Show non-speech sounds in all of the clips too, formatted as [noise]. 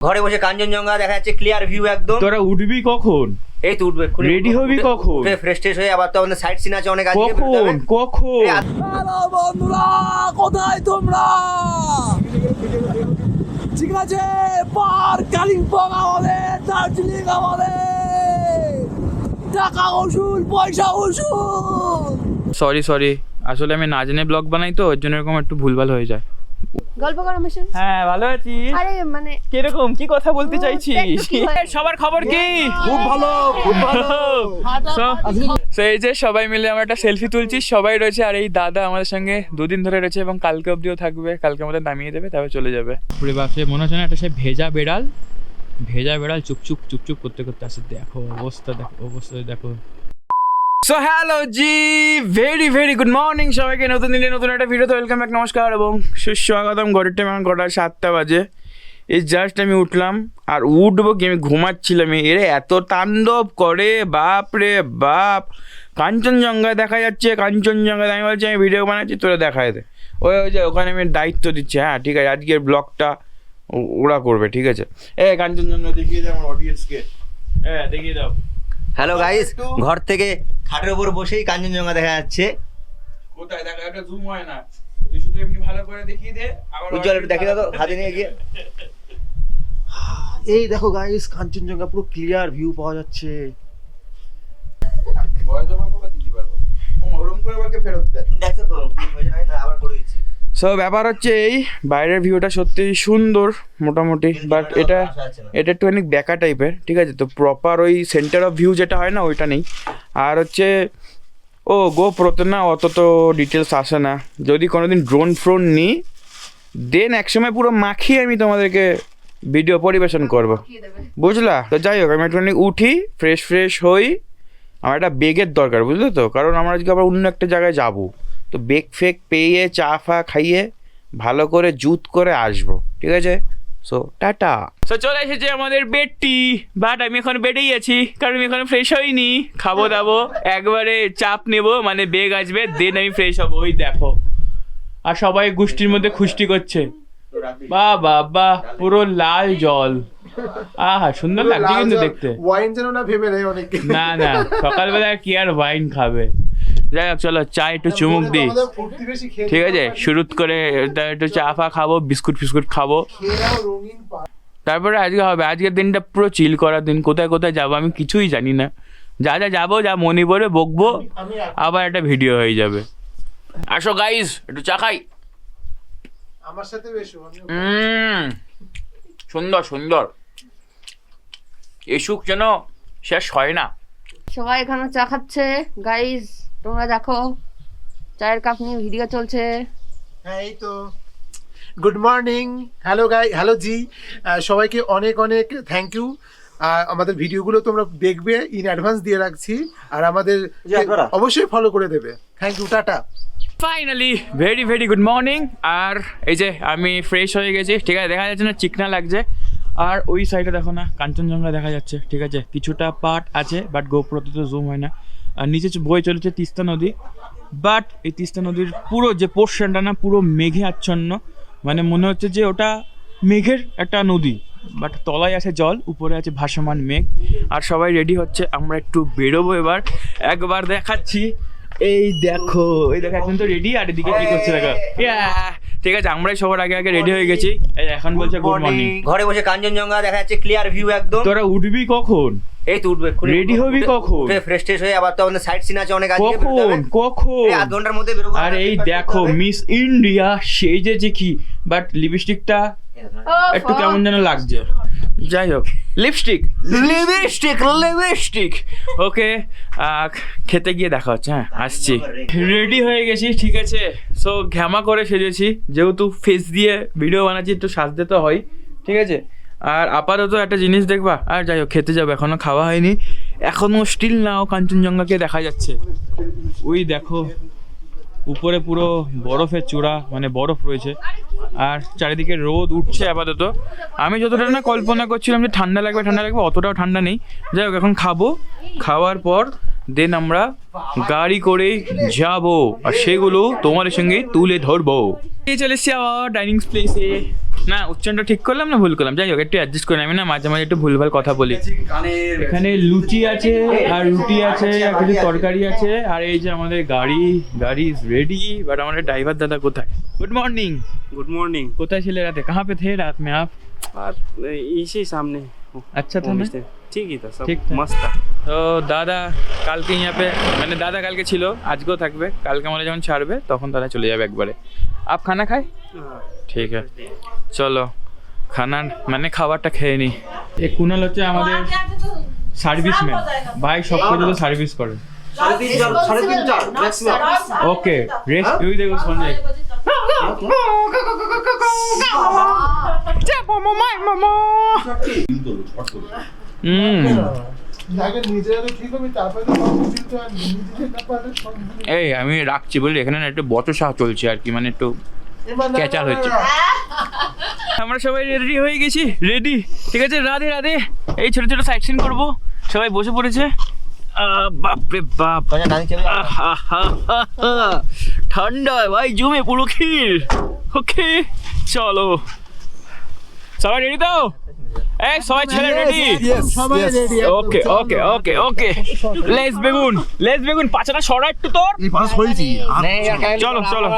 ঘরে বসে কাঞ্চনজঙ্ঘা দেখা যাচ্ছে ক্লিয়ার ভিউ একদম। তোরা উঠবি কখন? এই তো উঠবে Ready হবি কখন? উঠে ফ্রেশ ট্রেশ হয়ে আবার তো আমাদের সাইড সিন আছে অনেক বেরোতে কখন? কখন? হ্যালো বন্ধুরা কোথায় তোমরা? ঠিক আছে পার কালিম্পং আমাদের দার্জিলিং আমাদের। টাকা উসুল পয়সা উসুল। সরি সরি আসলে আমি না জেনে ব্লগ বানাই তো ওর জন্য এরকম একটু ভুলভাল হয়ে যায়। গল্প করো সাথে। হ্যাঁ ভালো আছিস আরে মানে কীরকম? কি কথা বলতে চাইছিস হয়? সবার খবর কি? খুব ভালো খুব ভালো। তো এই যে সবাই মিলে আমরা একটা সেলফি তুলছি সবাই রয়েছে আর এই দাদা আমাদের সঙ্গে দুদিন ধরে রয়েছে এবং কালকে অবধিও থাকবে কালকে আমাদের নামিয়ে দেবে তারপরে চলে যাবে। পুরে বাপরে মনে হচ্ছে না একটা সে ভেজা বেড়াল? ভেজা বেড়াল চুপচুপ চুপচুপ করতে করতে আসে। দেখো অবস্থা দেখো অবস্থা দেখো। So hello ji very very good morning সবাইকে নতুন দিনে নতুন একটা ভিডিওতে ওয়েলকাম ব্যাক নমস্কার এবং সুস্বাগতম। ঘরের টাইম এখন কটা? সাতটা বাজে। এই জাস্ট আমি উঠলাম আর উঠবো কি? আমি ঘুমাচ্ছিলাম। এরে, এত তাণ্ডব করে। বাপ রে বাপ। কাঞ্চনজঙ্ঘা দেখা যাচ্ছে। কাঞ্চনজঙ্ঘা আমি বলছি, আমি ভিডিও বানাচ্ছি, তোরা দেখায় দে। ওই ওই যে ওখানে আমি দায়িত্ব দিচ্ছি। হ্যাঁ ঠিক আছে। আজকের ব্লগটা ওরা করবে, ঠিক আছে। এ, কাঞ্চনজঙ্ঘা দেখিয়ে দে আমার অডিয়েন্সকে হ্যাঁ দেখিয়ে দাও। হ্যালো গাইস ঘর থেকে খাটের উপর বসেই কাঞ্চনজঙ্ঘা দেখা যাচ্ছে। কোথায়? দেখা একটা জুম হয় না। তুই শুধু এমনি ভালো করে দেখিয়ে দে আবার উজ্জ্বল একটু দেখে দাও হাতে নিয়ে গিয়ে। এই দেখো গাইস কাঞ্চনজঙ্ঘা পুরো ক্লিয়ার ভিউ পাওয়া যাচ্ছে। বয়স জমা করে দিতে পারব। ও ওরম করে আমাকে ফেরত দে। দেখছ তো কি যায় না আবার করে দিচ্ছি। সো ব্যাপার হচ্ছে এই বাইরের ভিউটা সত্যি সুন্দর মোটামুটি বাট এটা এটা একটুখানি বেকা টাইপের ঠিক আছে? তো প্রপার ওই সেন্টার অফ ভিউ যেটা হয় না ওইটা নেই। আর হচ্ছে ও গো প্রোতে না অত তো ডিটেলস আসে না। যদি কোনোদিন ড্রোন ফ্রোন নিই দেন একসময় পুরো মাখিয়ে আমি তোমাদেরকে ভিডিও পরিবেশন করব। বুঝলা? তো যাই হোক আমি একটুখানি উঠি ফ্রেশ ফ্রেশ হই। আমার একটা বেগের দরকার বুঝলে তো? কারণ আমরা আজকে আবার অন্য একটা জায়গায় যাব। তো বেগ ফেক পেয়ে চা ফা খাইয়ে ভালো করে জুত করে আসব ঠিক আছে? So tata. সো চলে এসেছে আমাদের বেডটি বাট আমি এখন বেডেই আছি কারণ আমি এখন ফ্রেশ হইনি। খাব দাবো একবারে চাপ নেব মানে বেগ আসবে দেন আমি ফ্রেশ হব ওই দেখো। আর সবাই গোষ্ঠীর মধ্যে খুশটি করছে। বাহ বাহ বাহ পুরো লাল জল। আহা সুন্দর লাগছে কিন্তু দেখতে। ওয়াইন যেন না ভেবে নেই অনেকে। না না সকালবেলা কি আর ওয়াইন খাবে? যাই হোক চলো চা একটু চুমুক দিই। ঠিক আছে শুরু করে একটু চা ফা খাব বিস্কুট ফিস্কুট খাব। তারপরে আজকে হবে আজকের দিনটা পুরো চিল করার দিন কোথায় কোথায় যাব আমি কিছুই জানি না। যা যা যাব যা মনে পড়ে বকবো আবার একটা ভিডিও হয়ে যাবে। আসো গাইস একটু চা খাই। আমার সাথে বেশি সুন্দর সুন্দর। এসুক যেন শেষ হয় না। সবাই এখানে চা খাচ্ছে গাইজ তোমরা দেখো চায়ের কাপ নিয়ে ভিডিও চলছে। হ্যাঁ এই তো। Good morning hello guy hello ji সবাইকে অনেক অনেক থ্যাংক ইউ আমাদের ভিডিওগুলো তোমরা দেখবে ইন অ্যাডভান্স দিয়ে রাখছি। আর আমাদের অবশ্যই ফলো করে দেবে। Thank you tata. Finally very very good morning আর এই যে আমি ফ্রেশ হয়ে গেছি ঠিক আছে? দেখা যাচ্ছে না চিকনা লাগছে। আর ওই সাইডে দেখো না কাঞ্চনজঙ্ঘা দেখা যাচ্ছে ঠিক আছে? কিছুটা পার্ট আছে বাট গোপ্রতে তো জুম হয় না। আর নিচে বয়ে চলেছে তিস্তা নদী। বাট এই তিস্তা নদীর পুরো যে পোর্শনটা না, পুরো মেঘে আচ্ছন্ন। মানে মনে হচ্ছে যে ওটা মেঘের একটা নদী। বাট তলায় আছে জল, উপরে আছে ভাসমান মেঘ। আর সবাই রেডি হচ্ছে, আমরা একটু বেরোবো এবার। একবার দেখাচ্ছি। এই দেখো এই দেখো এখন তো রেডি আর এদিকে কি করছে দেখো! ঠিক আছে আমরাই সবার আগে আগে রেডি হয়ে গেছি। এখন বলছে গুড মর্নিং ঘরে বসে কাঞ্চনজঙ্ঘা দেখা যাচ্ছে ক্লিয়ার ভিউ একদম। তোরা উঠবি কখন? এই তো উঠবে রেডি হবি কখন? ফ্রেশ ট্রেশ হয়ে আবার তো আমাদের সাইড সিন আছে অনেক আছে কখন? কখন? এই আধ ঘণ্টার মধ্যে বেরোবো আর এই দেখো মিস ইন্ডিয়া সেজেছে কি বাট লিপস্টিকটা একটু কেমন যেন লাগছে। যাই হোক লিপস্টিক লিপস্টিক লিপস্টিক ওকে খেতে গিয়ে দেখা হচ্ছে হ্যাঁ আসছি। রেডি হয়ে গেছি, ঠিক আছে। সো ঘ্যামা করে সেজেছি, যেহেতু ফেস দিয়ে ভিডিও বানাচ্ছি, একটু সাজতে তো হয়, ঠিক আছে? আর আপাতত একটা জিনিস দেখবা, আর যাই হোক খেতে যাব, এখনও খাওয়া হয়নি। এখনও স্টিল নাও কাঞ্চনজঙ্ঘাকে দেখা যাচ্ছে। ওই দেখো উপরে পুরো বরফের চূড়া মানে বরফ রয়েছে। আর চারিদিকে রোদ উঠছে আপাতত। আমি যতটা না কল্পনা করছিলাম যে ঠান্ডা লাগবে ঠান্ডা লাগবে, অতটাও ঠান্ডা নেই। যাই হোক, এখন খাব। খাওয়ার পর দেন আমরা গাড়ি করে যাব আর সেগুলো তোমাদের সঙ্গে তুলে ধরবো এই চলে এসছি আবার ডাইনিং প্লেসে না উচ্চারণটা ঠিক করলাম না ভুল করলাম যাই হোক একটু অ্যাডজাস্ট করে আমি না মাঝে মাঝে একটু ভুলভাল কথা বলি এখানে লুচি আছে আর রুটি আছে আর কিছু তরকারি আছে আর এই যে আমাদের গাড়ি গাড়ি ইজ রেডি বাট আমাদের ড্রাইভার দাদা কোথায় গুড মর্নিং गुड मॉर्निंग কোথায় ছিলে রাতে कहाँ पे थे रात में आप बात इसी सामने अच्छा था ঠিকই তো সব ঠিক মস্ত তো দাদা কালকে ইয়াপে মানে দাদা কালকে ছিল আজকেও থাকবে কালকে আমরা যখন ছাড়বে তখন দাদা চলে যাবে একবারে আপ খানা খাই ঠিক আছে চলো খানা মানে খাবারটা খেয়ে নি এ কুনাল হচ্ছে আমাদের সার্ভিস ম্যান ভাই সব কিছু সার্ভিস করে সাড়ে তিন চার সাড়ে তিন চার ম্যাক্সিমাম ওকে রেস্ট তুই এই আমি রাখছি বলি এখানে না একটু বচসা চলছে আর কি মানে একটু ক্যাচাল হচ্ছে। আমরা সবাই রেডি হয়ে গেছি রেডি ঠিক আছে? রাধে রাধে। এই ছোট ছোট সাইট সিন করব। সবাই বসে পড়েছে। আহ, বাপরে বাপ। ঠান্ডা ভাই জমে পুরো ক্ষীর। ওকে চলো। সবাই রেডি তো? এই সবাই ছেলে রেডি ওকে চলো। ওকে okay okay let's begin let's বেগুন পাছাটা সরা একটু তোর। চলো চলো।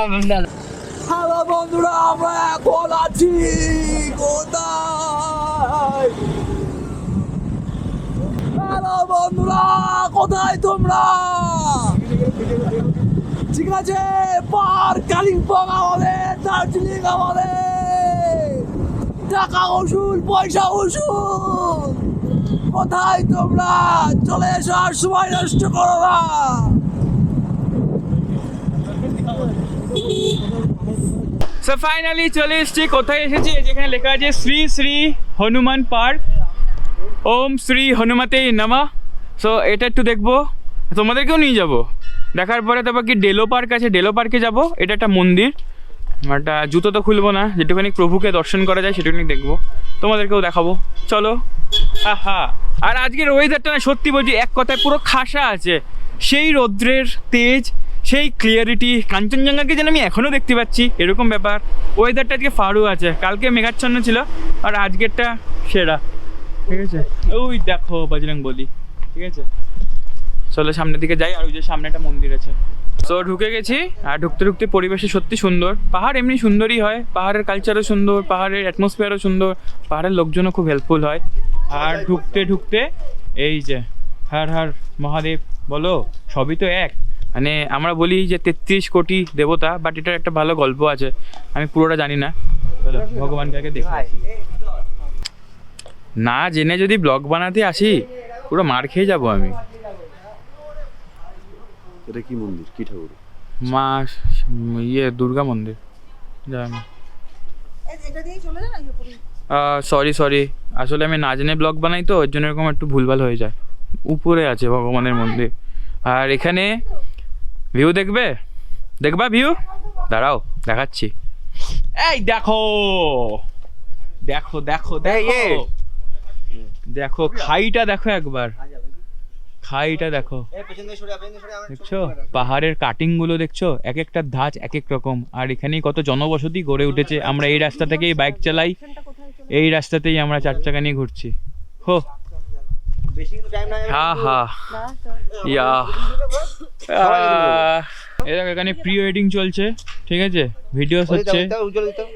হ্যালো বন্ধুরা আমরা এখন আছি কোথায়? হ্যালো বন্ধুরা কোথায় তোমরা? ঠিক আছে পার কালিম্পং আমাদের দার্জিলিং আমাদের। টাকা উসুল পয়সা উসুল কোথায় তোমরা? চলে এসো, আর সময় নষ্ট করো না। সো ফাইনালি চলে এসেছি, কোথায় এসেছি? যেখানে লেখা আছে, শ্রী শ্রী হনুমান পার্ক। ওম শ্রী হনুমতে নামা। সো এটা একটু দেখব। তোমাদেরকেও নিয়ে যাব। দেখার পরে তারপর কি, ডেলো পার্ক আছে? ডেলো পার্কে যাব। এটা একটা মন্দির। একটা জুতো তো খুলবো না। যেটুখানি প্রভুকে দর্শন করা যায় সেটুখানি দেখব। তোমাদেরকেও দেখাবো। চলো। হা আর আজকের ওয়েদারটা না, সত্যি বলছি, এক কথায় পুরো খাসা আছে। সেই রৌদ্রের তেজ, সেই ক্লিয়ারিটি কাঞ্চনজঙ্ঘাকে যেন আমি এখনও দেখতে পাচ্ছি, এরকম ব্যাপার। ওয়েদারটা আজকে ফাড়ু আছে। কালকে মেঘাচ্ছন্ন ছিল, আর আজকেরটা সেরা। ঠিক আছে? ওই দেখো বজরং বলি ঠিক আছে? চলো সামনের দিকে যাই, আর ওই যে সামনে একটা মন্দির আছে। তো ঢুকে গেছি, আর ঢুকতে ঢুকতে পরিবেশে সত্যি সুন্দর। পাহাড় এমনি সুন্দরই হয়, পাহাড়ের কালচারও সুন্দর, পাহাড়ের অ্যাটমসফিয়ারও সুন্দর, পাহাড়ের লোকজনও খুব হেল্পফুল হয়। আর ঢুকতে ঢুকতে এই যে, হার হার মহাদেব, বলো, সবই তো এক। মানে আমরা বলি যে তেত্রিশ কোটি দেবতা বাট এটার একটা ভালো গল্প আছে, আমি পুরোটা জানি না। ভগবানকে আগে। না জেনে যদি ব্লগ বানাতে আসি, পুরো মার খেয়ে যাব আমি। এটা কি মন্দির? কি ঠাকুর? মা ইয়ে দুর্গা মন্দির। জানি সরি সরি আসলে আমি না জেনে ব্লগ বানাই তো ওর জন্য এরকম একটু ভুলভাল হয়ে যায়। উপরে আছে ভগবানের মন্দির। আর এখানে ভিউ দেখবে? দেখবা ভিউ দাঁড়াও দেখাচ্ছি। এই দেখো! দেখো দেখো দেখো। দেখো খাইটা দেখো একবার। খাইটা দেখো। সরে, আমার দেখছ? পাহাড়ের কাটিংগুলো দেখছ? এক একটা ধাঁচ এক এক রকম। আর এখানেই কত জনবসতি গড়ে উঠেছে। আমরা এই রাস্তা থেকেই বাইক চালাই। এই রাস্তাতেই আমরা চার চাকা নিয়ে ঘুরছি। হো। হা হা। ইয়া। আহ, এই দেখো এখানে প্রি ওয়েডিং চলছে ঠিক আছে? ভিডিওস হচ্ছে।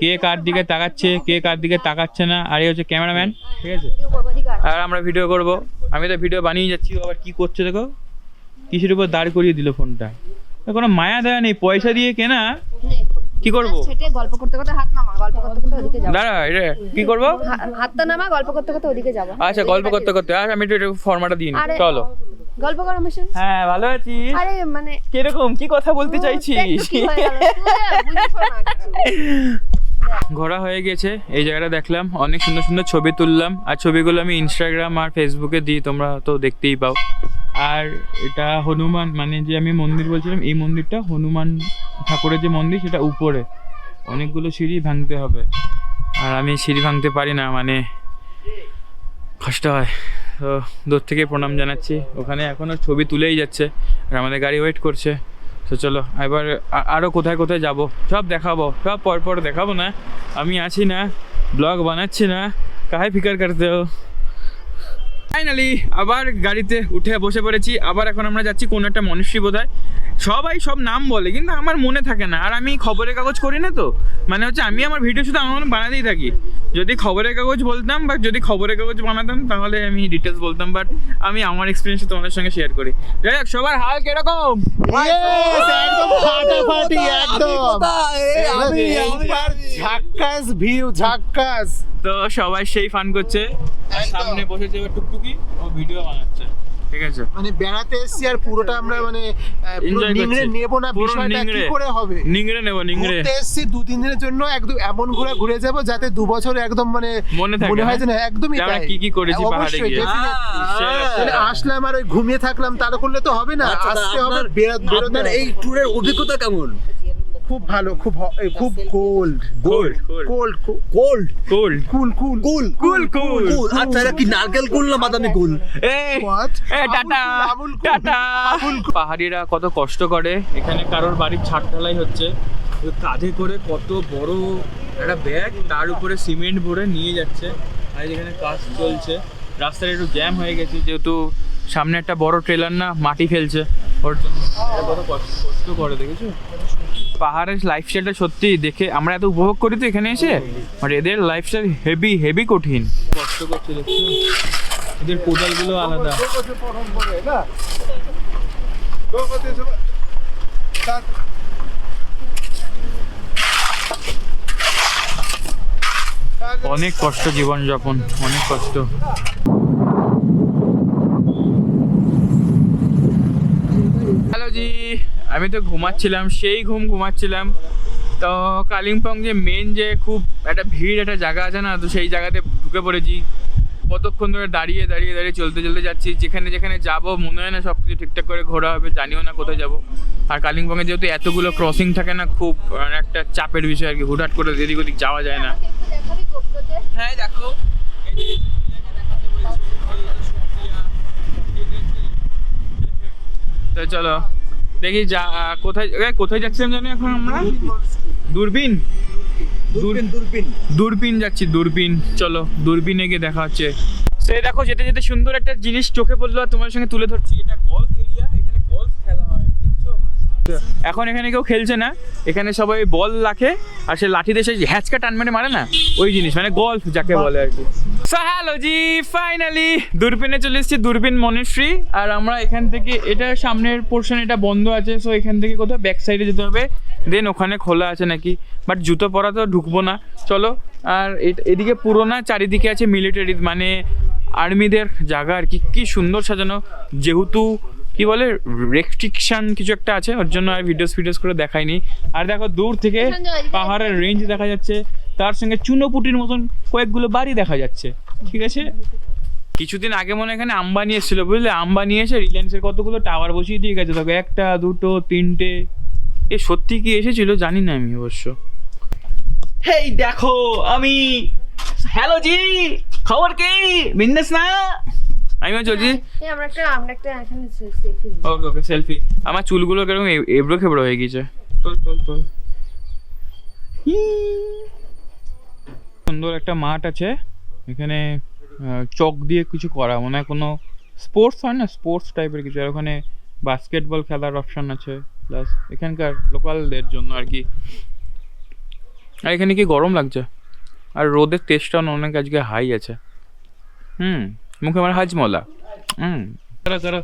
কে কার দিকে তাকাচ্ছে কে কার দিকে তাকাচ্ছে না আর এই হচ্ছে ক্যামেরাম্যান ঠিক আছে? আর আমরা ভিডিও করব। আমি তো ভিডিও বানিয়ে যাচ্ছি আবার কি করছে দেখো? কিসের উপর দাঁড় করিয়ে দিল ফোনটা কোনো মায়া দেয়া নেই পয়সা দিয়ে কেনা? কি করব? সেটে গল্প করতে করতে হাত নামা গল্প করতে করতে ওদিকে যাব। এটা কি করব? হাতটা নামা গল্প করতে করতে ওদিকে যাব। আচ্ছা গল্প করতে করতে। আর আমি একটু ফর্মাটা দিই চলো। গল্প করো মিশন। হ্যাঁ ভালো আছিস? আরে মানে কীরকম? কি কথা বলতে চাইছিস। ঘোরা হয়ে গেছে। এই জায়গাটা দেখলাম। অনেক সুন্দর সুন্দর ছবি তুললাম। আর ছবিগুলো আমি ইনস্টাগ্রাম আর ফেসবুকে দিই তোমরা তো দেখতেই পাও। আর এটা হনুমান মানে যে আমি মন্দির বলছিলাম, এই মন্দিরটা হনুমান ঠাকুরের যে মন্দির, সেটা উপরে। অনেকগুলো সিঁড়ি ভাঙতে হবে। আর আমি সিঁড়ি ভাঙতে পারি না মানে কষ্ট হয়। তো দূর থেকে প্রণাম জানাচ্ছি। ওখানে এখনও ছবি তুলেই যাচ্ছে, আর আমাদের গাড়ি ওয়েট করছে। তো চলো, এবার আরও কোথায় কোথায় যাব? সব দেখাবো, সব পর পর দেখাবো না। আমি আছি না ব্লগ বানাচ্ছি না। কাহে ফিকার করতে ফাইনালি আবার গাড়িতে উঠে বসে পড়েছি। আবার এখন আমরা যাচ্ছি কোনো একটা মনুষ্যী বোধ সবাই সব নাম বলে কিন্তু আমার মনে থাকে না। আর আমি খবরের কাগজ করি না তো। মানে হচ্ছে আমি আমার ভিডিও শুধু আমার মনে বানাতেই থাকি। যদি খবরের কাগজ বলতাম বা যদি খবরের কাগজ বানাতাম তাহলে আমি ডিটেলস বলতাম বাট আমি আমার এক্সপিরিয়েন্স তোমাদের সঙ্গে শেয়ার করি। যাই হোক সবার হাল কীরকম? একদম ফাটাফাটি ঝাক্কাস ভিউ ঝাক্কাস। তো সবাই সেই ফান করছে। সামনে বসেছে এবার টুকটুকি ও ভিডিও বানাচ্ছে। ঠিক আছে? মানে বেড়াতে এসেছি আর পুরোটা আমরা মানে পুরো নিংড়ে নেব না বিষয়টা কি করে হবে? নিংড়ে নেব নিংড়ে। ঘুরতে এসেছি দু তিন দিনের জন্য একদম এমন ঘোরা ঘুরে যাব যাতে দু বছর একদম মানে মনে থাকে, মনে হয় না? যে না একদমই তাই। কি কি করেছি পাহাড়ে গিয়ে। হ্যাঁ। মানে আসলাম আর ওই ঘুমিয়ে থাকলাম তাহলে করলে তো হবে না আচ্ছা, আসতে হবে হবে। এই ট্যুরের অভিজ্ঞতা কেমন? খুব ভালো খুব খুব cold cold. Cold cold cold cool cool cool cool cool cool আচ্ছা এটা কি নারকেল কুল না বাদামি কুল? এ টাটা টাটা। পাহাড়িরা কত কষ্ট করে এখানে কারোর বাড়ির ছাদ ঢালাই হচ্ছে। কাঁধে করে কত বড় একটা ব্যাগ তার উপরে সিমেন্ট ভরে নিয়ে যাচ্ছে। আর এখানে কাজ চলছে। রাস্তাটা একটু জ্যাম হয়ে গেছে যেহেতু সামনে একটা বড় ট্রেলার না মাটি ফেলছে। ওর জন্য কত কষ্ট কষ্ট করে দেখেছ? পাহাড়ের লাইফস্টাইলটা সত্যি দেখে আমরা এত উপভোগ করি তো এখানে এসে? আর এদের লাইফস্টাইল হেভি হেভি কঠিন। কষ্ট করছে এদের কোদালগুলো আলাদা। অনেক কষ্ট জীবন যাপন অনেক কষ্ট হ্যালো জি আমি তো ঘুমাচ্ছিলাম সেই ঘুম ঘুমাচ্ছিলাম। তো কালিম্পং যে মেন যে খুব একটা ভিড় একটা জায়গা আছে না তো সেই জায়গাতে ঢুকে পড়েছি। কতক্ষণ ধরে দাঁড়িয়ে দাঁড়িয়ে দাঁড়িয়ে চলতে চলতে যাচ্ছি। যেখানে যেখানে যাব মনে হয় না সব কিছু ঠিকঠাক করে ঘোরা হবে জানিও না কোথায় যাব। আর কালিম্পংয়ে যেহেতু এতগুলো ক্রসিং থাকে না খুব মানে একটা চাপের বিষয় আর কি হুটহাট করে এদিক ওদিক যাওয়া যায় না। হ্যাঁ দেখো। তো চলো। দেখি যা কোথায় কোথায় যাচ্ছিলাম জানি এখন আমরা? দূরবীন। দূরবীন যাচ্ছি দূরবীন। চলো দূরবীনে গিয়ে দেখা হচ্ছে। সে দেখো যেতে যেতে সুন্দর একটা জিনিস চোখে পড়ল আর তোমার সঙ্গে তুলে ধরছি। এটা গলফ এরিয়া এখানে গলফ খেলা হয় দেখছ? এখন এখানে কেউ খেলছে না এখানে সবাই বল রাখে আর সে লাঠি দিয়ে সেই হ্যাচকা টান মেরে মারে না? ওই জিনিস মানে গল্ফ যাকে বলে আর কি। সো হ্যালো জি ফাইনালি দূরবীনে চলে এসেছি দূরবীন মনেশ্রী আর আমরা এখান থেকে এটা সামনের পোর্শন এটা বন্ধ আছে সো এখান থেকে কোথাও ব্যাক সাইডে যেতে হবে দেন ওখানে খোলা আছে নাকি বাট জুতো পরা তো ঢুকবো না। চলো আর এদিকে পুরো না চারিদিকে আছে মিলিটারি মানে আর্মিদের জায়গা আর কি কি সুন্দর সাজানো যেহেতু কি বলে রেস্ট্রিকশন কিছু একটা আছে, ওর জন্য আর ভিডিওস ভিডিওস করে দেখাইনি। আর দেখো, দূর থেকে পাহাড়ের রেঞ্জ দেখা যাচ্ছে, তার সঙ্গে চুনোপুটির মতন কয়েকগুলো বাড়ি দেখা যাচ্ছে, ঠিক আছে? কিছুদিন আগে মনে এখানে আম্বানি এসেছিল, বুঝলে? আম্বানি এসে রিলায়েন্সের কতগুলো টাওয়ার বসিয়ে দিয়ে গেছে, দেখো, একটা, দুটো, তিনটে। এ সত্যি কি এসেছিল? জানি না আমি অবশ্য। হেই, দেখো, আমি, হ্যালো জি, খবর কি? বিন্দাস না? আমি চলছি ওকে ওকে সেলফি আমার চুলগুলো কীরকম এবড়ো খেবড়ো হয়ে গেছে তোল তোল তোল। সুন্দর একটা মাঠ আছে। এখানে চক দিয়ে কিছু করা। মনে হয় কোনো স্পোর্টস হয় না স্পোর্টস টাইপের কিছু। আর ওখানে বাস্কেটবল খেলার অপশন আছে। প্লাস এখানকার লোকালদের জন্য আর কি। আর এখানে কি গরম লাগছে? আর রোদের তেজটা অনেক আজকে হাই আছে। হুম। মুখে আমার হাজমলা হুম करो करो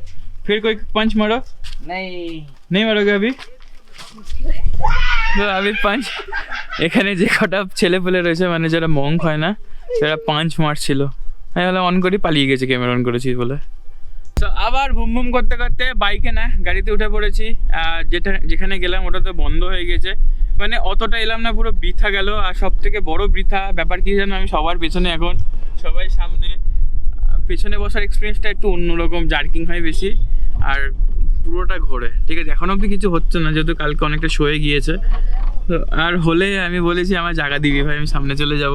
फिर कोई पंच मारो नहीं नहीं मारोगे अभी তো আমি পাঁচ এখানে যে কটা ছেলে পেলে রয়েছে মানে যারা মঙ্ক হয় না সেটা পাঁচ মারছিল আমি বলে অন করি পালিয়ে গেছে ক্যামেরা অন করেছি বলে তো আবার ভুম ভুম করতে করতে বাইকে না গাড়িতে উঠে পড়েছি আর যেটা যেখানে গেলাম ওটা তো বন্ধ হয়ে গেছে মানে অতটা এলাম না পুরো বৃথা গেল আর সব থেকে বড় বৃথা ব্যাপার কি জানো আমি সবার পেছনে এখন সবাই সামনে আহ, পেছনে বসার এক্সপিরিয়েন্সটা একটু অন্যরকম জার্কিং হয় বেশি, আর পুরোটা ঘোরে। ঠিক আছে, এখন অব্দি কিছু হচ্ছে না, যেহেতু কালকে অনেকটা শোয়ে গিয়েছে। তো আর হলে আমি বলেছি আমার জায়গা দিবি ভাই, আমি সামনে চলে যাব।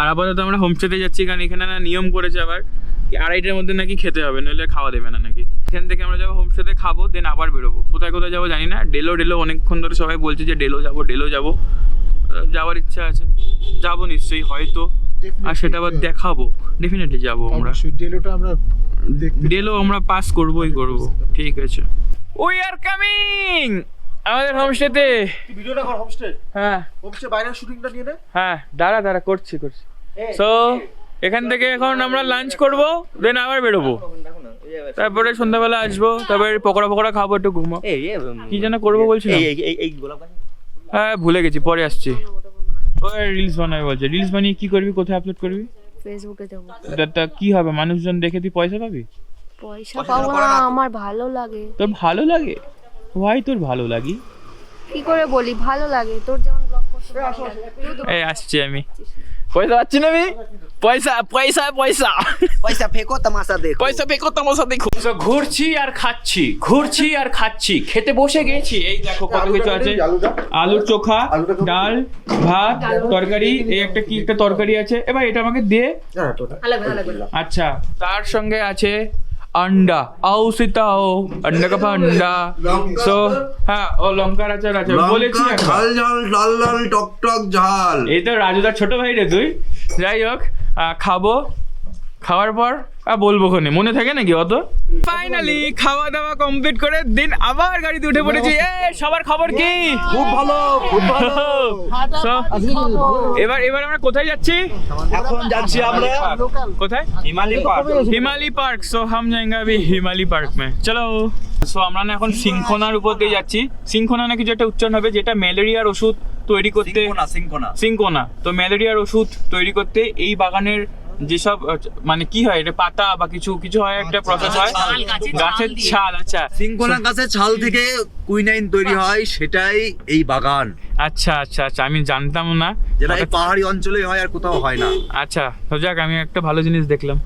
আর আপাতত আমরা হোমস্টেতে যাচ্ছি, কারণ এখানে না নিয়ম করেছে আবার আড়াইটার মধ্যে নাকি খেতে হবে, নইলে খাওয়া দেবে না নাকি। এখান থেকে আমরা যাব হোমস্টেতে খাব দেন আবার বেরোবো। কোথায় কোথায় যাব জানি না ডেলো ডেলো অনেকক্ষণ ধরে সবাই বলছে যে ডেলো যাব ডেলো যাব। যাওয়ার ইচ্ছা আছে, যাব নিশ্চয়ই, হয়তো। আর সেটা আবার দেখাবো ডেফিনেটলি যাব আমরা। ডেলোটা আমরা ডেলো আমরা পাস করবোই করব ঠিক আছে। উই আর কামিং আমাদের হোমস্টেতে ভিডিওটা কর হোমস্টে হ্যাঁ। হোমস্টে বাইরের শুটিংটা নিয়ে নে। হ্যাঁ দাঁড়া দাঁড়া করছি করছি। সো এখান থেকে এখন আমরা লাঞ্চ করব দেন আবার বেরোবো। তারপরে সন্ধ্যাবেলা আসব তারপরে পকোড়া পকোড়া খাব একটু ঘুমো কি যেন করব বলছিলাম? গাছ। হ্যাঁ ভুলে গেছি পরে আসছি। রিলস বানাবে বলছে। রিলস বানিয়ে কি করবি? কোথায় আপলোড করবি? ফেসবুকে দেবো। তা কি হবে? মানুষজন দেখে তুই পয়সা পাবি? পয়সা পাবো না আমার ভালো লাগে। তোর ভালো লাগে? ভাই তোর ভালো লাগি? কি করে বলি? ভালো লাগে। তোর যেমন ব্লগ করতে এই আসছি আমি। পয়সা পাচ্ছি না আমি? পয়সা পয়সা পয়সা। পয়সা ফেকো তামাশা দেখো। পয়সা ফেকো তামাশা দেখো। ঘুরছি আর খাচ্ছি ঘুরছি আর খাচ্ছি খেতে বসে গেছি। এই দেখো কত কিছু আছে। আলুর চোখা ডাল ভাত তরকারি এই একটা কি একটা তরকারি আছে। এবার এটা আমাকে দে। আচ্ছা তার সঙ্গে আছে আন্ডা আও সীতাও আন্ডা কাপা আন্ডা সো হ্যাঁ ও লঙ্কার আচার আছে বলেছি। ঝাল ঝাল লাল লাল টক টক ঝাল এই তো রাজুদার ছোট ভাই রে তুই যাই হোক খাব খাওয়ার পর আর বলবো খনে মনে থাকে নাকি অত ফাইনালি খাওয়া দাওয়া কমপ্লিট করে দিন আবার গাড়িতে উঠে পড়েছি এ সবার খবর কি খুব ভালো খুব ভালো এবার এবার আমরা কোথায় যাচ্ছি এখন যাচ্ছি আমরা কোথায় Himali park Himali park so হাম जाएंगे अभी হিমালি পার্ক মে চলো সো আমরা না এখন সিংখোনার উপর দিয়ে যাচ্ছি সিংখোনা না কিছু একটা উচ্চারণ হবে যেটা ম্যালেরিয়ার ওষুধ তৈরি করতে সিংকোনা সিঙ্কোনা তো ম্যালেরিয়ার ওষুধ তৈরি করতে এই বাগানের যেসব মানে কি হয় এটা পাতা বা কিছু কিছু হয় একটা প্রসেস হয়। গাছের ছাল আচ্ছা। সিংকোনা গাছের ছাল থেকে কুইনাইন তৈরি হয় সেটাই এই বাগান। আচ্ছা আচ্ছা আচ্ছা আমি জানতাম না। যেটা এই পাহাড়ি অঞ্চলে হয় আর কোথাও হয় না। আচ্ছা তো যাক আমি একটা ভালো জিনিস দেখলাম।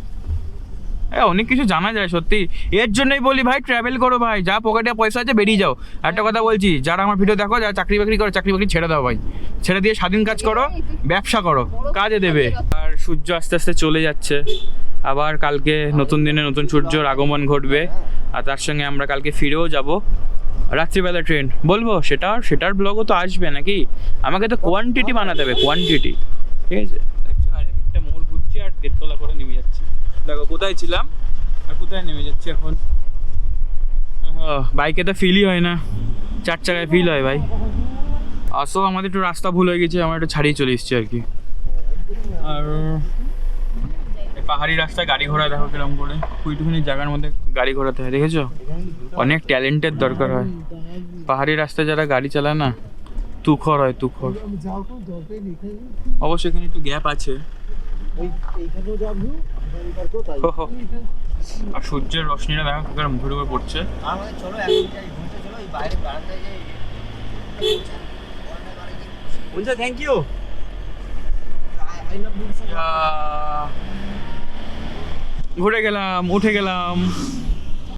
অনেক কিছু জানা যায়, সত্যি। এর জন্যই বলি ভাই ট্রাভেল করো ভাই, যা পকেটে পয়সা আছে বেরিয়ে যাও। একটা কথা বলছি, যারা আমার ভিডিও দেখো, যারা চাকরি বাকরি করো, চাকরি বাকরি ছেড়ে দাও ভাই। ছেড়ে দিয়ে স্বাধীন কাজ করো, ব্যবসা করো, কাজে দেবে। আর সূর্য আস্তে আস্তে চলে যাচ্ছে। আবার কালকে নতুন দিনে নতুন সূর্যর আগমন ঘটবে। আর তার সঙ্গে আমরা কালকে ফিরেও যাব। রাত্রিবেলা ট্রেন বলব সেটার সেটার ব্লগও তো আসবে নাকি? আমাকে তো কোয়ান্টিটি বানাতে হবে কোয়ান্টিটি ঠিক আছে? আর একটা মোড় ঘুরছি আর দেড়তলা করে নেমে যাচ্ছি। দেখো কোথায় ছিলাম? আর কোথায় নেমে যাচ্ছি এখন? বাইকে তো ফিলই হয় না। চার চাকায় ফিল হয় ভাই। আসো আমাদের একটু রাস্তা ভুল হয়ে গেছে আমরা একটু ছাড়িয়ে চলে এসেছি আর কি। আর এই পাহাড়ি রাস্তায় গাড়ি ঘোড়া দেখো কীরকম করে। কুইটুকুনি জায়গার মধ্যে গাড়ি ঘোরাতে হয় দেখেছ? অনেক ট্যালেন্টের দরকার হয়। পাহাড়ি রাস্তায় যারা গাড়ি চালায় না তুখর হয় তুখর। অবশ্যই এখানে একটু গ্যাপ আছে। আর সূর্যের রশ্মিটা দেখো মুখের উপর পড়ছে। আমাদের চলো এখন যাই ঘুরতে চলো এই বাইরে বারান্দায় যাই। বলছে থ্যাংক ইউ ঘুরে গেলাম উঠে গেলাম।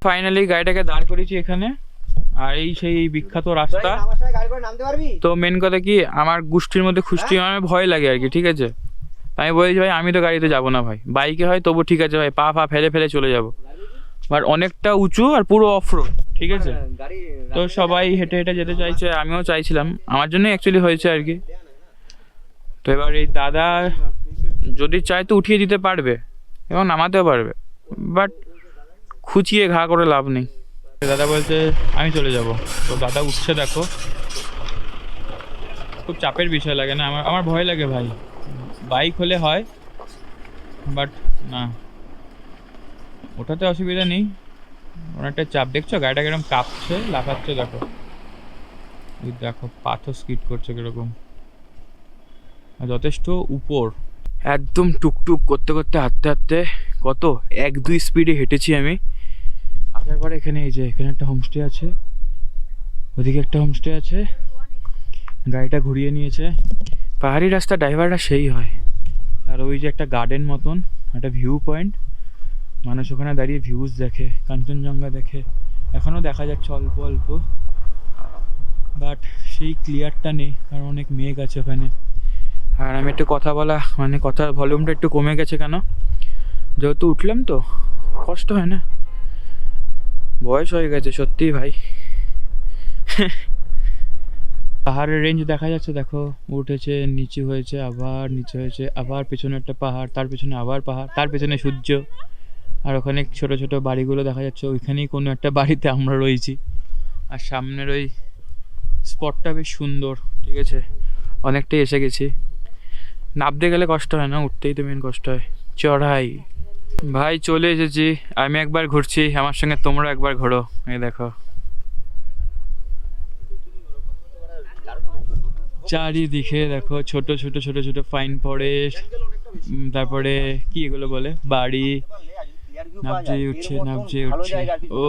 ফাইনালি গাড়িটাকে দাঁড় করেছি এখানে। আর এই সেই বিখ্যাত রাস্তা। তো মেন কথা কি আমার গোষ্ঠীর মধ্যে খুষ্টি আমার ভয় লাগে আর কি ঠিক আছে? আমি বলেছি ভাই আমি তো গাড়িতে যাব না ভাই। বাইকে হয় তবু ঠিক আছে ভাই পা ফা ফেলে ফেলে চলে যাব। বাট অনেকটা উঁচু আর পুরো অফ রোড ঠিক আছে? তো সবাই হেঁটে হেঁটে যেতে চাইছে আমিও চাইছিলাম। আমার জন্যই অ্যাকচুয়ালি হয়েছে আর কি। তো এবার এই দাদা যদি চায় তো উঠিয়ে দিতে পারবে এবং নামাতেও পারবে। বাট খুচিয়ে ঘা করে লাভ নেই। দাদা বলছে আমি চলে যাব। তো দাদা উঠছে দেখো। খুব চাপের বিষয় লাগে না আমার আমার ভয় লাগে ভাই। বাইক হলে হয় বাট না। ওটাতে অসুবিধা নেই। অনেকটা চাপ, দেখছ? গাড়িটা কীরকম কাঁপছে, লাফাচ্ছে, দেখো। দেখো, পাথর স্কিট করছে কীরকম। যথেষ্ট উপর। একদম টুকটুক করতে করতে, হাঁটতে হাঁটতে কত? এক দুই স্পিডে হেঁটেছি আমি। আসার পরে এখানে এই যে, এখানে একটা হোমস্টে আছে। ওদিকে একটা হোমস্টে আছে। গাড়িটা ঘুরিয়ে নিয়েছে। পাহাড়ি রাস্তা ড্রাইভাররা সেই হয়। আর ওই যে একটা গার্ডেন মতন, একটা ভিউ পয়েন্ট মানুষ ওখানে দাঁড়িয়ে ভিউজ দেখে, কাঞ্চনজঙ্ঘা দেখে। এখনও দেখা যাচ্ছে অল্প অল্প। বাট সেই ক্লিয়ারটা নেই, কারণ অনেক মেঘ আছে ওখানে। আর আমি একটু কথা বলা মানে কথার ভলিউমটা একটু কমে গেছে কেন? যেহেতু উঠলাম তো, কষ্ট হয় না। বয়স হয়ে গেছে সত্যিই ভাই। [laughs] পাহাড়ের রেঞ্জ দেখা যাচ্ছে, দেখো, উঠেছে, নিচু হয়েছে, আবার নিচু হয়েছে, আবার পেছনে একটা পাহাড়, তার পেছনে আবার পাহাড়, তার পেছনে সূর্য। আর ওখানে ছোট ছোট বাড়িগুলো দেখা যাচ্ছে, ওইখানেই কোনো একটা বাড়িতে আমরা রয়েছি। আর সামনের ওই স্পটটা বেশ সুন্দর, ঠিক আছে? অনেকটাই এসে গেছি। নামতে গেলে কষ্ট হয় না, উঠতেই তো মেন কষ্ট হয়। চড়াই। ভাই, চলে এসেছি, আমি একবার ঘুরছি, আমার সঙ্গে তোমরা একবার ঘোরো, এই দেখো। চারিদিকে দেখো, ছোট ছোট ছোট ছোট ফাইন ফরেস্ট তারপরে কি এগুলো বলে? বাড়ি, নাবজে উঠছে নাবজে উঠছে। ও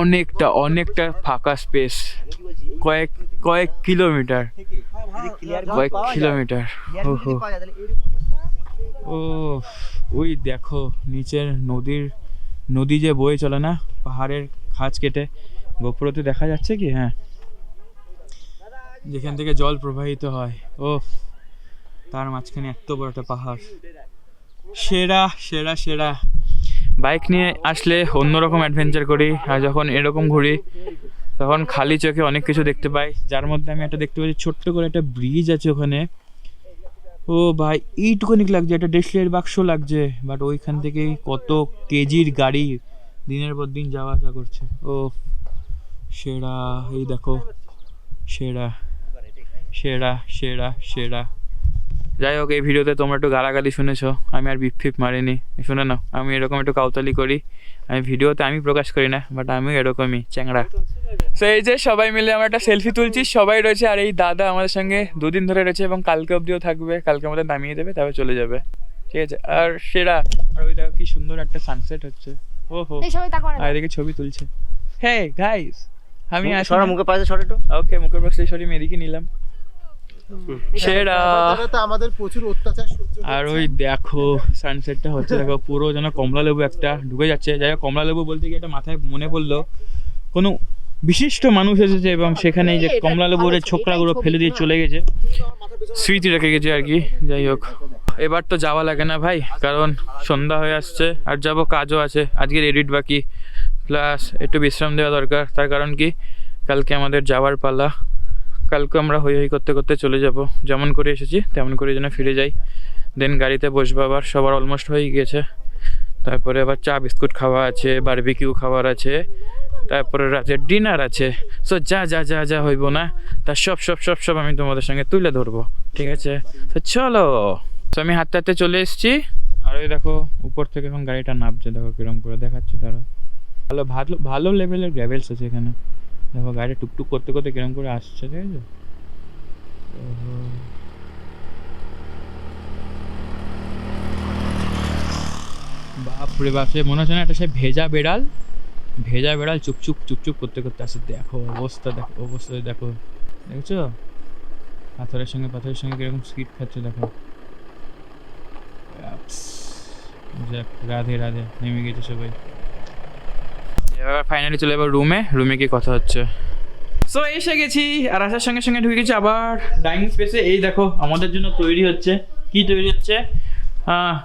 অনেকটা অনেকটা ফাঁকা স্পেস কয়েক কয়েক কিলোমিটার কয়েক কিলোমিটার ও হো ও ওই দেখো, নিচের নদীর, নদী যে বয়ে চলে না, পাহাড়ের খাঁজ কেটে। গোপুরতে দেখা যাচ্ছে কি? হ্যাঁ। যেখান থেকে জল প্রবাহিত হয়। ও তার মাঝখানে এত বড় একটা পাহাড়। সেরা সেরা সেরা। বাইক নিয়ে আসলে অন্যরকম অ্যাডভেঞ্চার করি, আর যখন এরকম ঘুরি, তখন খালি চোখে অনেক কিছু দেখতে পাই। যার মধ্যে আমি একটা দেখতে পাচ্ছি, ছোট্ট করে একটা ব্রিজ আছে ওখানে। ও ভাই, এইটুকুনি লাগছে, একটা ডেসলের বাক্স লাগছে। বাট ওইখান থেকে কত কেজির গাড়ি দিনের পর দিন যাওয়া আসা করছে। ও সেরা, এই দেখো, সেরা। সেরা সেরা সেরা। যাই হোক এই ভিডিওতে তোমরা একটু গালাগালি শুনেছো। আমি আর বিপ ফিপ মারিনি। শুনে নাও আমি এরকম একটু কাউতালি করি। আমি ভিডিওতে আমি প্রকাশ করি না বাট আমি এরকমই চ্যাংড়া। সো এই যে সবাই মিলে আমরা একটা সেলফি তুলছি সবাই রয়েছে আর এই দাদা আমাদের সঙ্গে দুদিন ধরে রয়েছে এবং কালকে অবধিও থাকবে কালকে আমাদের নামিয়ে দেবে তারপর চলে যাবে। ঠিক আছে আর সেরা আর ওই দেখো কি সুন্দর একটা সানসেট হচ্ছে। ও হো আর এদিকে ছবি তুলছে। হে গাইস আমি আসি সরা মুখে পাশে সরে একটু। ওকে মুখের পাশে সরি মেদিকে নিলাম। সেরা। আমাদের প্রচুর অত্যাচার আর ওই দেখো সানসেটটা হচ্ছে দেখো পুরো যেন কমলা লেবু একটা ঢুকে যাচ্ছে। যাই হোক কমলা লেবু বলতে গিয়ে একটা মাথায় মনে পড়ল কোনো বিশিষ্ট মানুষ এসেছে এবং সেখানে যে কমলা লেবুর ছোকরাগুলো ফেলে দিয়ে চলে গেছে। স্মৃতি রেখে গেছে আর কি যাই হোক। এবার তো যাওয়া লাগে না ভাই কারণ সন্ধ্যা হয়ে আসছে আর যাব কাজও আছে। আজকের এডিট বাকি প্লাস একটু বিশ্রাম দেওয়া দরকার। তার কারণ কি কালকে আমাদের যাওয়ার পালা। কালকে আমরা হই হই করতে করতে চলে যাব। যেমন করে এসেছি, তেমন করে যেন ফিরে যাই। দেন গাড়িতে বসবো আবার, সবার অলমোস্ট হয়ে গিয়েছে তারপরে আবার চা, বিস্কুট খাওয়া আছে বারবিকিউ খাবার আছে। তারপরে রাতের ডিনার আছে। সো যা যা যা যা হইব না, তা সব সব সব সব আমি তোমাদের সঙ্গে তুলে ধরবো। ঠিক আছে? তো চলো। তো আমি হাঁটতে হাঁটতে চলে এসেছি। আর ওই দেখো, উপর থেকে এখন গাড়িটা নামছে, দেখো কিরম করে দেখাচ্ছি তারা। ভালো ভালো ভালো লেভেলের গ্র্যাভেলস আছে এখানে। দেখো, গাড়িটা টুকটুক করতে করতে কিরম করে আসছে ঠিক আছে ওহো। বাপরে মনে হচ্ছে না একটা সে ভেজা বেড়াল? ভেজা বেড়াল চুপচুপ চুপচুপ করতে করতে আসে দেখো অবস্থা দেখো অবস্থা, দেখো। দেখছ? পাথরের সঙ্গে পাথরের সঙ্গে কীরকম স্কিট খাচ্ছে, দেখো। রাধে রাধে, নেমে গেছে সবাই। এবার ফাইনালি চলে এবার রুমে রুমে গিয়ে কথা হচ্ছে সো এসে গেছি আর আসার সঙ্গে সঙ্গে ঢুকে গেছি আবার ডাইনিং স্পেসে এই দেখো আমাদের জন্য তৈরি হচ্ছে কি তৈরি হচ্ছে আহ,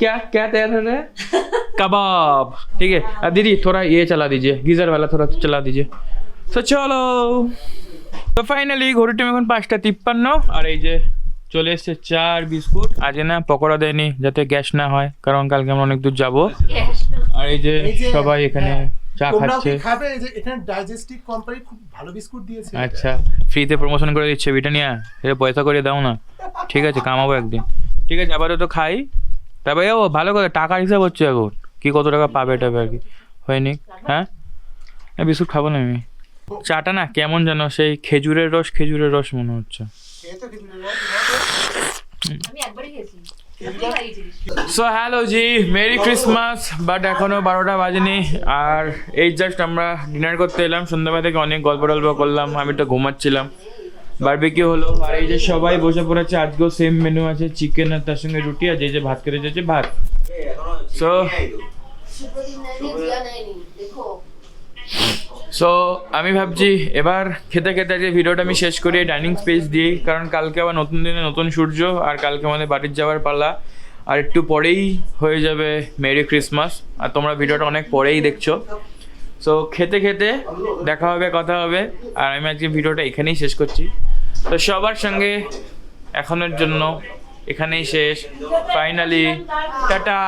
क्या क्या तैयार हो रहा है कबाब ठीक है और दीदी थोड़ा ये चला दीजिए गीजर वाला थोड़ा चला दीजिए তো চলো তো ফাইনালি ঘড়ির টাইম এখন পাঁচটা তিপ্পান্ন আর এই যে চলে এসছে চার বিস্কুট আজকে না পকোড়া দেয়নি যাতে গ্যাস না হয় কারণ কালকে আমরা অনেক দূর যাবো আর এই যে এই যে- সবাই এখানে চা খাচ্ছে। খাবে যে এখানে ডাইজেস্টিভ কোম্পানি খুব ভালো বিস্কুট দিয়েছে। আচ্ছা ফ্রিতে প্রমোশন করে দিচ্ছে ব্রিটানিয়া। এটা পয়সা করে দাও না। ঠিক আছে কামাবো একদিন। ঠিক আছে আপাতত খাই। তারপরে ও ভালো করে টাকার হিসাব হচ্ছে এখন। কি কত টাকা পাবে টাবে আর কি। হয়নি। হ্যাঁ? বিস্কুট খাব না আমি। চাটা না কেমন যেন সেই খেজুরের রস খেজুরের রস মনে হচ্ছে। So hello ji merry Christmas but এখনও বারোটা বাজেনি। আর এই জাস্ট আমরা ডিনার করতে এলাম। সন্ধ্যাবেলা থেকে অনেক গল্প টল্প করলাম, আমি তো ঘুমাচ্ছিলাম। বারবিকিউ হলো, আর এই যে সবাই বসে পড়েছে, আজকেও সেম মেনু আছে চিকেন আর তার সঙ্গে রুটি, আর যে যে ভাত খেতে যাচ্ছে ভাত। সো সো আমি ভাবছি এবার খেতে খেতে আজকে ভিডিওটা আমি শেষ করি ডাইনিং স্পেস দিয়েই কারণ কালকে আবার নতুন দিনে নতুন সূর্য আর কালকে আমাদের বাড়ির যাওয়ার পালা। আর একটু পরেই হয়ে যাবে মেরি ক্রিসমাস আর তোমরা ভিডিওটা অনেক পরেই দেখছ। সো খেতে খেতে দেখা হবে, কথা হবে। আর আমি আজকে ভিডিওটা এখানেই শেষ করছি। তো সবার সঙ্গে এখনের জন্য এখানেই শেষ। Finally tata!